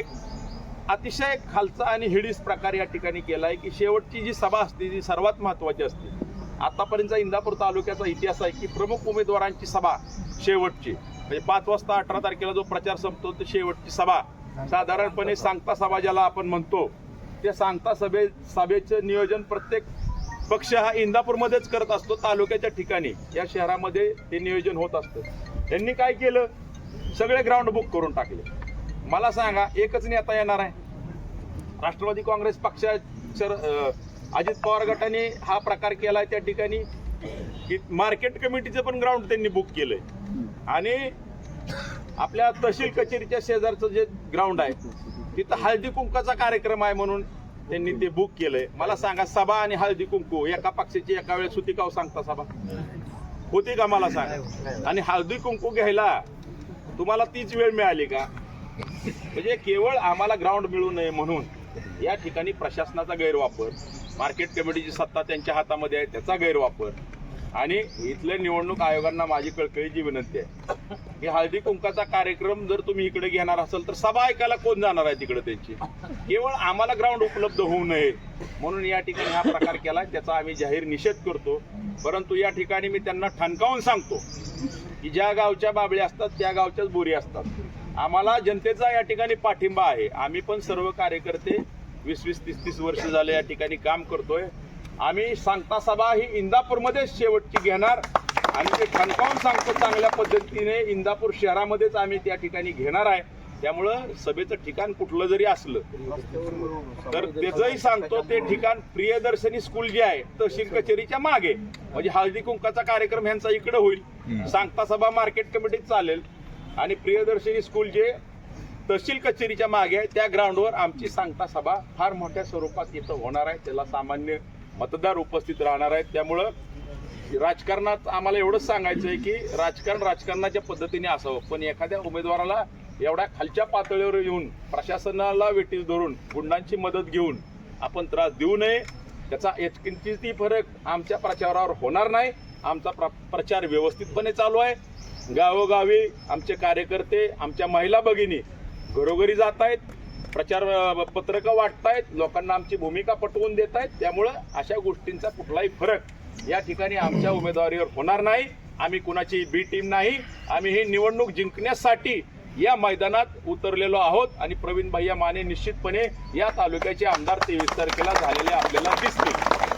एक अतिशय खालचा आणि हिडीस प्रकार या ठिकाणी केला आहे की शेवटची जी सभा असते ती सर्वात महत्त्वाची असते आतापर्यंतचा इंदापूर तालुक्याचा इतिहास आहे की प्रमुख उमेदवारांची सभा शेवटची. म्हणजे पाच वाजता अठरा तारखेला जो प्रचार संपतो ते शेवटची सभा. साधारणपणे सांगता सभा ज्याला आपण म्हणतो त्या सांगता सभे सभेचं नियोजन प्रत्येक पक्ष हा इंदापूरमध्येच करत असतो तालुक्याच्या ठिकाणी. या शहरामध्ये ते नियोजन होत असतं. त्यांनी काय केलं? सगळे ग्राउंड बुक करून टाकले. मला सांगा एकच नेता येणार आहे. राष्ट्रवादी काँग्रेस पक्षाच्या अजित पवार गटाने हा प्रकार केला त्या ठिकाणी. की मार्केट कमिटीचं पण ग्राउंड त्यांनी बुक केलंय. आणि आपल्या तहसील कचेरीच्या शेजारचं जे ग्राउंड आहे तिथं हळदी कुंकाचा कार्यक्रम आहे म्हणून त्यांनी ते बुक केलंय. मला सांगा सभा आणि हळदी कुंकू एका पक्षाची एका वेळेस होती का हो सांगता सभा? होती का मला सांगा? आणि हळदी कुंकू घ्यायला तुम्हाला तीच वेळ मिळाली का? म्हणजे केवळ आम्हाला ग्राउंड मिळू नये म्हणून या ठिकाणी प्रशासनाचा गैरवापर मार्केट कमिटीची सत्ता त्यांच्या हातामध्ये आहे त्याचा गैरवापर. आणि इथल्या निवडणूक आयोगांना माझी कळकळीची विनंती आहे. की हळदी कुंकाचा कार्यक्रम जर तुम्ही इकडे घेणार असाल तर सभा ऐकायला कोण जाणार आहे तिकडे त्यांची? केवळ आम्हाला ग्राउंड उपलब्ध होऊ नये म्हणून या ठिकाणी हा प्रकार केला त्याचा आम्ही जाहीर निषेध करतो. परंतु या ठिकाणी मी त्यांना ठणकावून सांगतो की ज्या गावच्या बाबळी असतात त्या गावच्याच बोरी असतात. आम्हाला जनतेचा या ठिकाणी पाठिंबा आहे. आम्ही पण सर्व कार्यकर्ते वीस वीस तीस तीस वर्ष झाले या ठिकाणी काम करतोय. आम्ही सांगता सभा ही इंदापूरमध्येच शेवटची घेणार. आणि ते ठणकावून सांगतो चांगल्या पद्धतीने इंदापूर शहरामध्येच आम्ही त्या ठिकाणी घेणार आहे. त्यामुळं सभेचं ठिकाण कुठलं जरी असलं तर त्याचंही सांगतो ते ठिकाण प्रियदर्शनी स्कूल जे आहे तहसील कचेरीच्या मागे. म्हणजे हळदी कुंकाचा कार्यक्रम ह्यांचा इकडे होईल. सांगता सभा मार्केट कमिटीत चालेल. आणि प्रियदर्शनी स्कूल जे तहसील कचेरीच्या मागे आहे त्या ग्राउंडवर आमची सांगता सभा फार मोठ्या स्वरूपात इथं होणार आहे. त्याला सामान्य मतदार उपस्थित राहणार आहेत. त्यामुळं राजकारणात आम्हाला एवढंच सांगायचं आहे की राजकारण राजकारणाच्या पद्धतीने असावं. पण एखाद्या उमेदवाराला एवढ्या खालच्या पातळीवर येऊन प्रशासनाला वेटीस धरून गुंडांची मदत घेऊन आपण त्रास देऊ नये त्याचा किंचितही फरक आमच्या प्रचारावर होणार नाही. आमचा प्र प्रचार व्यवस्थितपणे चालू आहे. गावोगावी आमचे कार्यकर्ते आमच्या महिला भगिनी घरोघरी जात आहेत. प्रचार पत्रकं वाटतायत. लोकांना आमची भूमिका पटवून देत आहेत त्यामुळं अशा गोष्टींचा कुठलाही फरक या ठिकाणी आमच्या उमेदवारीवर होणार नाही. आम्ही कुणाची बी टीम नाही. आम्ही ही निवडणूक जिंकण्यासाठी या मैदानात उतरलेलो आहोत आणि प्रवीण भैया माने निश्चितपणे या तालुक्याचे आमदार तेवीस तारखेला झालेले आपल्याला दिसतील.